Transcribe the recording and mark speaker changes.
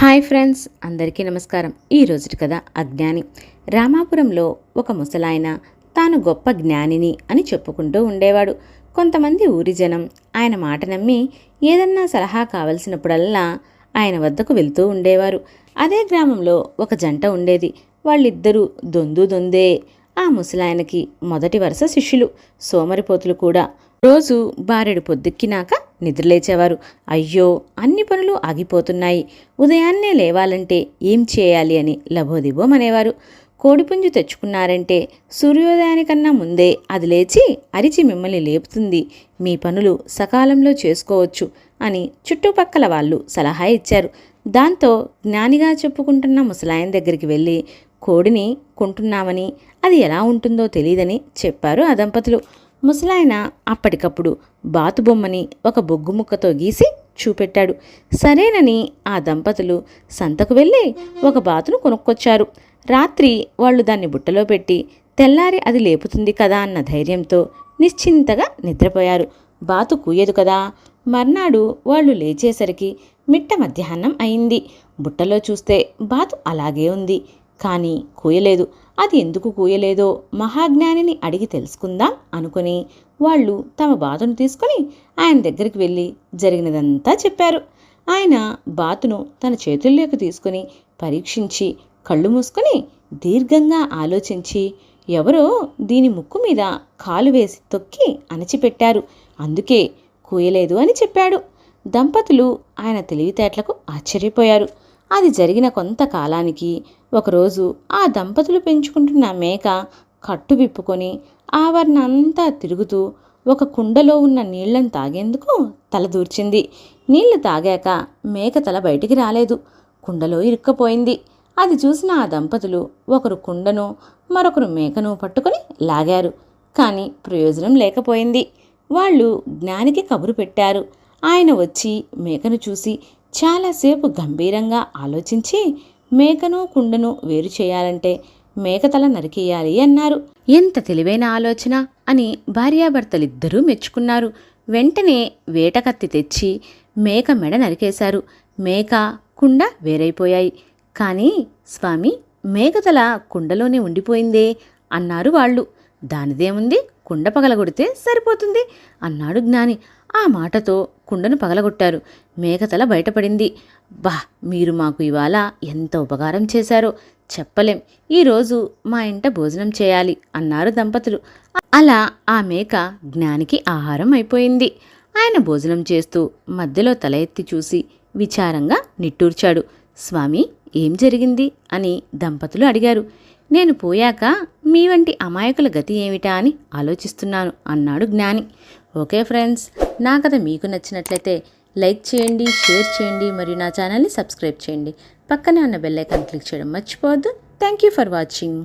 Speaker 1: Hi friends అందరికీ నమస్కారం. ఈ రోజుటి కథ అజ్ఞాని. రామాపురంలో ఒక ముసలాయన తాను గొప్ప జ్ఞానిని అని చెప్పుకుంటూ ఉండేవాడు. కొంతమంది ఊరి జనం ఆయన మాట నమ్మి ఏదన్నా సలహా కావలసినప్పుడల్లా ఆయన వద్దకు వెళ్తూ ఉండేవారు. అదే గ్రామంలో ఒక జంట ఉండేది. వాళ్ళిద్దరూ దొందు దొందే ఆ ముసలాయనకి మొదటి వరుస శిష్యులు. సోమరిపోతులు కూడా. రోజు బారెడు పొద్దుక్కినాక నిద్రలేచేవారు. అయ్యో అన్ని పనులు ఆగిపోతున్నాయి. ఉదయాన్నే లేవాలంటే ఏం చేయాలి అని లభోదిబోమనేవారు కోడిపుంజు తెచ్చుకున్నారంటే సూర్యోదయానికన్నా ముందే అది లేచి అరిచి మిమ్మల్ని లేపుతుంది. మీ పనులు సకాలంలో చేసుకోవచ్చు అని చుట్టుపక్కల వాళ్ళు సలహా ఇచ్చారు. దాంతో జ్ఞానిగా చెప్పుకుంటున్న ముసలాయన దగ్గరికి వెళ్ళి కోడిని కొంటున్నామని అది ఎలా ఉంటుందో తెలియదని చెప్పారు ఆ దంపతులు. ముసలాయన అప్పటికప్పుడు బాతు బొమ్మని ఒక బొగ్గు ముక్కతో గీసి చూపెట్టాడు. సరేనని ఆ దంపతులు సంతకు వెళ్ళి ఒక బాతును కొనుక్కొచ్చారు. రాత్రి వాళ్ళు దాన్ని బుట్టలో పెట్టి తెల్లారి అది లేపుతుంది కదా అన్న ధైర్యంతో నిశ్చింతగా నిద్రపోయారు. బాతు కూయదు కదా. మర్నాడు వాళ్ళు లేచేసరికి మిట్ట మధ్యాహ్నం అయింది. బుట్టలో చూస్తే బాతు అలాగే ఉంది. కానీ కూయలేదు. అది ఎందుకు కూయలేదో మహాజ్ఞానిని అడిగి తెలుసుకుందాం అనుకుని వాళ్ళు తమ బాతును తీసుకుని ఆయన దగ్గరికి వెళ్ళి జరిగినదంతా చెప్పారు. ఆయన బాతును తన చేతుల్లోకి తీసుకుని పరీక్షించి కళ్ళు మూసుకొని దీర్ఘంగా ఆలోచించి ఎవరో దీని ముక్కు మీద కాలు వేసి తొక్కి అణచిపెట్టారు. అందుకే కూయలేదు అని చెప్పాడు. దంపతులు ఆయన తెలివితేటలకు ఆశ్చర్యపోయారు. అది జరిగిన కొంతకాలానికి ఒకరోజు ఆ దంపతులు పెంచుకుంటున్న మేక కట్టు విప్పుకొని ఆవరణంతా తిరుగుతూ ఒక కుండలో ఉన్న నీళ్ళను తాగేందుకు తలదూర్చింది నీళ్ళు తాగాక మేక తల బయటికి రాలేదు. కుండలో ఇరుక్కపోయింది. అది చూసిన ఆ దంపతులు ఒకరు కుండను మరొకరు మేకను పట్టుకొని లాగారు. కానీ ప్రయోజనం లేకపోయింది. వాళ్ళు జ్ఞానికి కబురు పెట్టారు. ఆయన వచ్చి మేకను చూసి చాలాసేపు గంభీరంగా ఆలోచించి మేకను కుండను వేరు చేయాలంటే మేకతల నరికేయాలి అన్నారు. ఎంత తెలివైన ఆలోచన అని భార్యాభర్తలిద్దరూ మెచ్చుకున్నారు. వెంటనే వేటకత్తి తెచ్చి మేక మెడ నరికేశారు. మేక కుండ వేరైపోయాయి. కానీ స్వామి మేకతల కుండలోనే ఉండిపోయిందే అన్నారు వాళ్ళు. దానిదేముంది? కుండ పగలగొడితే సరిపోతుంది అన్నాడు జ్ఞాని. ఆ మాటతో కుండను పగలగొట్టారు. మేకతల బయటపడింది. బా మీరు మాకు ఇవాళ ఎంత ఉపకారం చేశారో చెప్పలేం. ఈరోజు మా ఇంట భోజనం చేయాలి అన్నారు దంపతులు. అలా ఆ మేక జ్ఞానికి ఆహారం అయిపోయింది. ఆయన భోజనం చేస్తూ మధ్యలో తల ఎత్తి చూసి విచారంగా నిట్టూర్చాడు. స్వామి ఏం జరిగింది? అని దంపతులు అడిగారు. నేను పోయాక మీ వంటి అమాయకుల గతి ఏమిటా అని ఆలోచిస్తున్నాను అన్నాడు జ్ఞాని. ఓకే ఫ్రెండ్స్ నా కథ మీకు నచ్చినట్లయితే లైక్ చేయండి షేర్ చేయండి మరియు నా ఛానల్ని సబ్స్క్రైబ్ చేయండి. పక్కనే ఉన్న బెల్ ఐకాన్ క్లిక్ చేయడం మర్చిపోవద్దు. Thank you for watching.